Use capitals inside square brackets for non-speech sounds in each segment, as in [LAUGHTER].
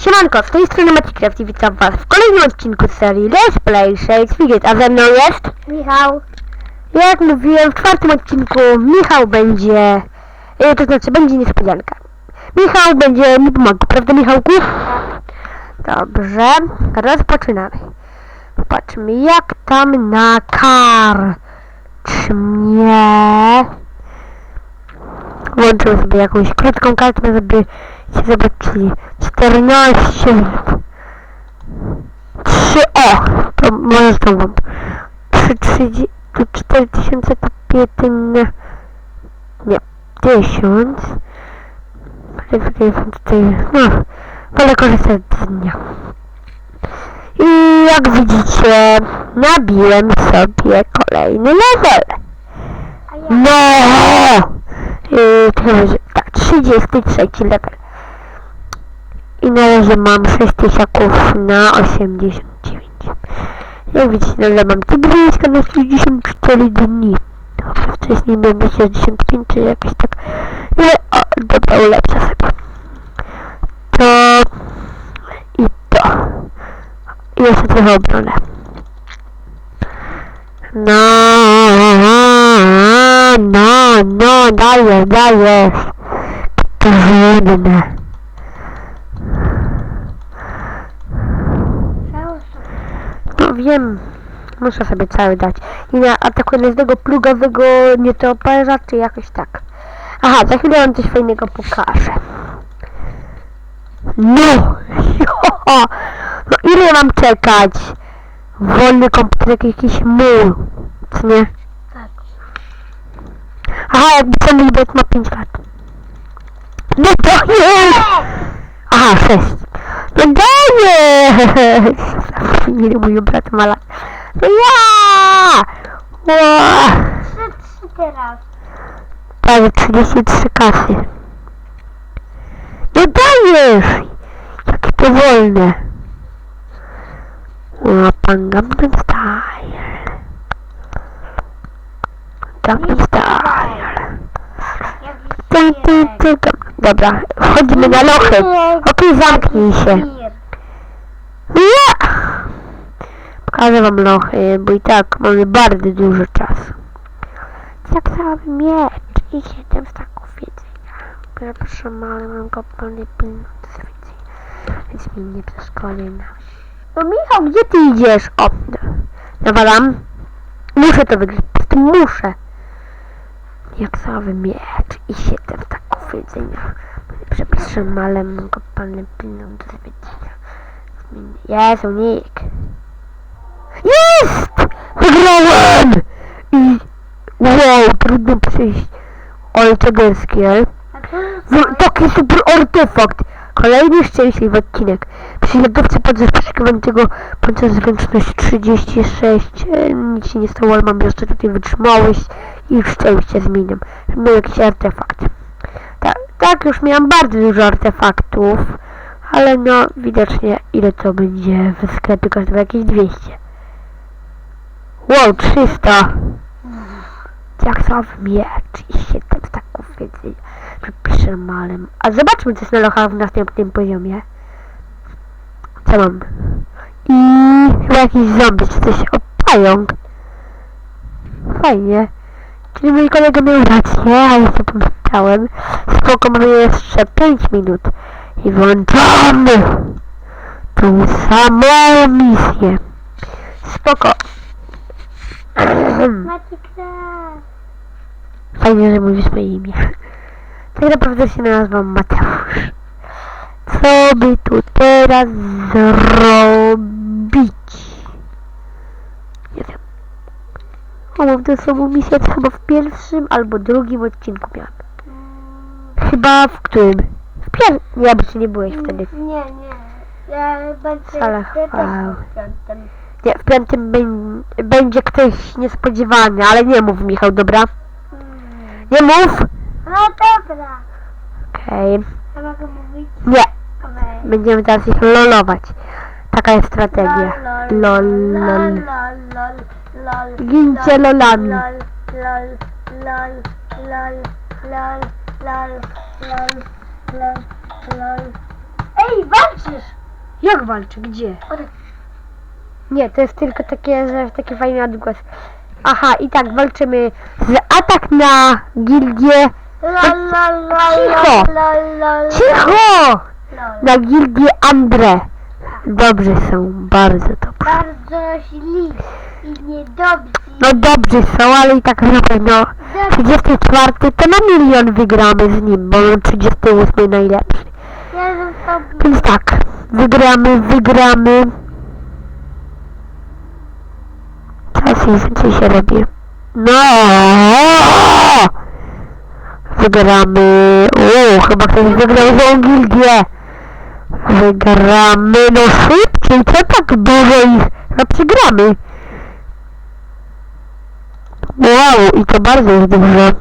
Siemanko, z tej strony Macikraft i witam was w kolejnym odcinku serii Let's Play Shades Figures, a ze mną jest... Michał. Jak mówiłem, w czwartym odcinku Michał będzie... E, to znaczy, będzie niespodzianka. Michał będzie mi pomagał, prawda Michałku? Dobrze, rozpoczynamy. Popatrzmy, jak tam na karczmie... Włączył sobie jakąś krótką kartę, żeby zobaczyli. 14 3 o! To może wam. 3 30 to 4000 to 15 nie 1000 ale tutaj no wolę korzystać z dnia i jak widzicie nabiłem sobie kolejny level no! Yy, to może, tak, 33 level. I na razie mam 6 tysiaków na 89. Jak widzicie, na razie mam tybryjska na 64 dni. Dobrze, wcześniej miałem 65 czy jakieś tak. No, o, dobra, ulepszę sobie. To i to. I jeszcze trochę obronę. No, no, no, dajesz, dajesz. Trudne. cały No wiem, muszę sobie cały dać. I na atakuję tego plugowego nietoperza, czy jakoś tak. Aha, za chwilę wam coś fajnego pokażę. No! Jo! [LAUGHS] No ile mam czekać? Wolny komputer, jakiś muł. Co nie? Tak. Aha, jakby ten Libet ma 5 lat. No to jest! Aha, 6. No dajesz! [LAUGHS] Nie mój brat ma lat. No ja! Trzy, trzy teraz. Prawie 33 kasy. No dajesz! Jakie powolne. O, pan Gangnam Style. Gangnam Style. Dobra, wchodzimy na lochy. Okej, zamknij się. Nie! Pokażę wam lochy, bo i tak mamy bardzo dużo czasu. Jak cały miecz i siedem staków jedzenia. Przepraszam, ale mam pilną do zwiedzenia, więc mi nie przeszkodzi na No Michał, gdzie ty idziesz? O, nawalam. Muszę to wygrać, muszę. Jak cały miecz i siedem staków jedzenia. Przepraszam, ale mam kopalnię pilną do zwiedzenia. Jezu, Nick. Jest! Wygrałem! I wow, trudno przejść. Ale to jest No, taki super artefakt. Kolejny szczęśliwy odcinek. Prześladowcy podczas poszukiwania tego pancerza zręczność 36. E, nic się nie stało, ale mam jeszcze tutaj wytrzymałość i szczęście z minem. Miał jakiś artefakt. Tak, tak, już miałam bardzo dużo artefaktów. Ale no, widocznie ile to będzie w sklepie kosztowało jakieś 200. Wow, 300. Diaksowy miecz i 7 staków więcej. Wypiszę malem. A zobaczmy co jest na lochach w następnym poziomie. Co mam? I chyba jakiś zombie czy coś. O, pająk. Fajnie. Czyli mój kolega miał rację, a ja sobie pomyślałem. Spoko, mamy jeszcze 5 minut. I włączamy tą samą misję. Spoko. Maciek Craft. Fajnie, że mówisz moje imię. Tak naprawdę się nazywam Mateusz. Co by tu teraz zrobić? Nie wiem. O, mam tę samą misję, co chyba w pierwszym albo drugim odcinku miałem. Chyba w którym? W pierwszym. Nie, bo ty nie byłeś wtedy. Nie, nie. Ja będę Sala ja chwały. Nie, w piątym będzie ktoś niespodziewany, ale nie mów Michał, dobra? Nie mów! No dobra. Okej. Ja mogę mówić? Nie. Okej. Będziemy teraz ich lolować. Taka jest strategia. Lol, lol, lol. lol, Gincie lol, lolami. lol, lol, lol, lol, lol, lol, lol, lol, lol. Ej, walczysz! Jak walczy? Gdzie? O tak. Nie, to jest tylko takie, że taki fajny odgłos. Aha, i tak walczymy z atak na gildię. La la la Cicho! la la la Cicho! la. Na gildię Andre. Dobrzy są, bardzo dobrzy. Bardzo źli i niedobrzy. No dobrzy są, ale i tak na pewno 34 to na milion wygramy z nim, bo on 38 najlepszy. Więc tak, wygramy, wygramy. Teraz więcej się robi. No! Wygramy. O, chyba ktoś wygrał tą gildię. Wygramy, no szybciej, co tak dużo ich? No przegramy. Wow, i to bardzo jest dużo.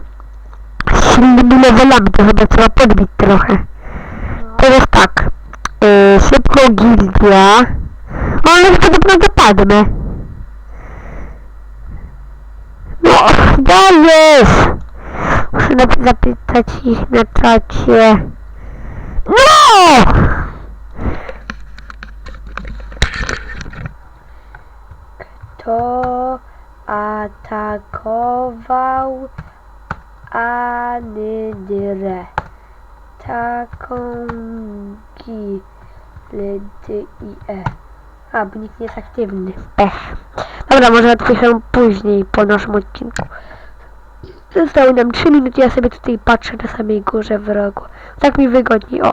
Z silnymi levelami to chyba trzeba podbić trochę. Teraz tak. Yy, szybko gildia. Ale podobno dopadnę. No, dajesz! Muszę zapytać ich na czacie. No! Kto atakował Anydrę? Taką gildy i e. A, bo nikt nie jest aktywny. Pech. Dobra, może odpiszę później po naszym odcinku. Zostały nam 3 minuty, ja sobie tutaj patrzę na samej górze w rogu. Tak mi wygodniej. O,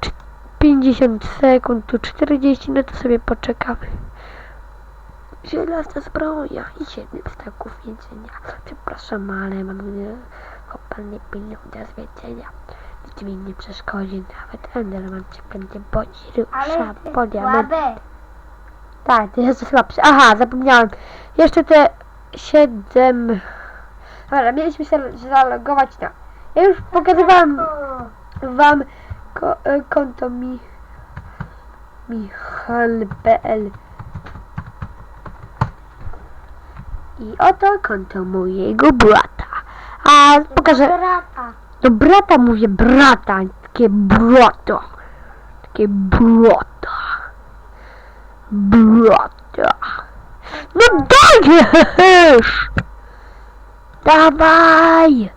cz- 50 sekund, tu 40, no to sobie poczekamy. Żelazna zbroja i 7 staków jedzenia. Przepraszam, ale mam e, kopalnie pieniądze z jedzenia. Nic mi nie przeszkodzi, nawet Enderman cię będzie bodził. Ty po diament. Tak, to jest. Aha, zapomniałem. Jeszcze te 7. Dobra, mieliśmy się zalogować na. Ja już pokazywałem wam ko e, konto mi michal.pl i oto konto mojego brata. A pokażę. brata. Do brata mówię brata, takie broto. Takie broto. Broto. No dajesz! Dawaj!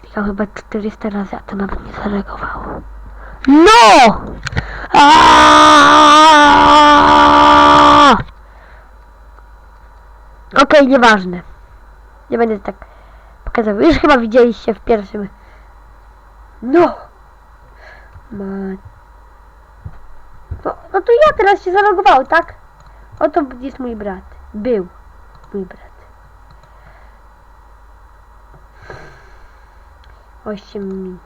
Klikał chyba 400 razy, a to nawet nie zareagowało. No! Aaaa! Okej, nieważne. Nie będę tak pokazał. Już chyba widzieliście w pierwszym. No! Ma... No, no to ja teraz się zalogował, tak? Oto jest mój brat. Był mój brat. 8 minut.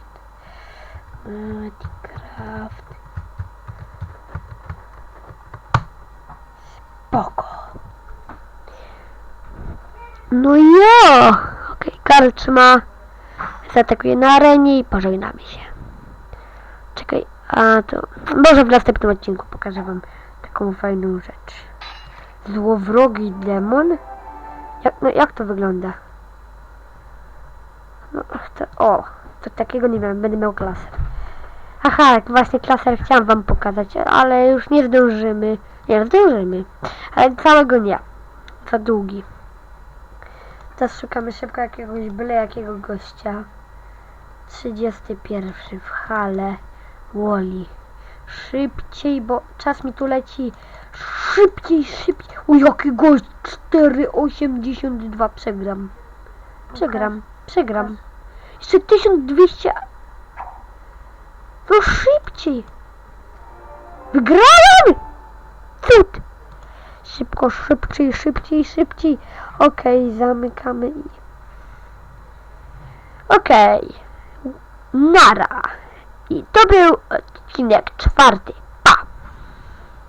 Minecraft. Spoko. No jo! Okej, karczma. Zaatakuje na arenie i pożegnamy się. A to... Może w następnym odcinku pokażę wam taką fajną rzecz. Złowrogi demon? Jak, no, jak to wygląda? No, to, o, to takiego nie miałem, będę miał klaser. Aha, właśnie klaser chciałam wam pokazać, ale już nie zdążymy. Nie, zdążymy. Ale całego nie. Za długi. Teraz szukamy szybko jakiegoś byle jakiego gościa. 31 w hale Woli. Szybciej, bo czas mi tu leci. Szybciej, szybciej. O, jaki gość 4,82 przegram. Przegram, przegram. Jeszcze 1200. No szybciej. Wygrałem! Cud! Szybko, szybciej, szybciej, szybciej. Okej, zamykamy i... Okej. Nara. I to był odcinek czwarty.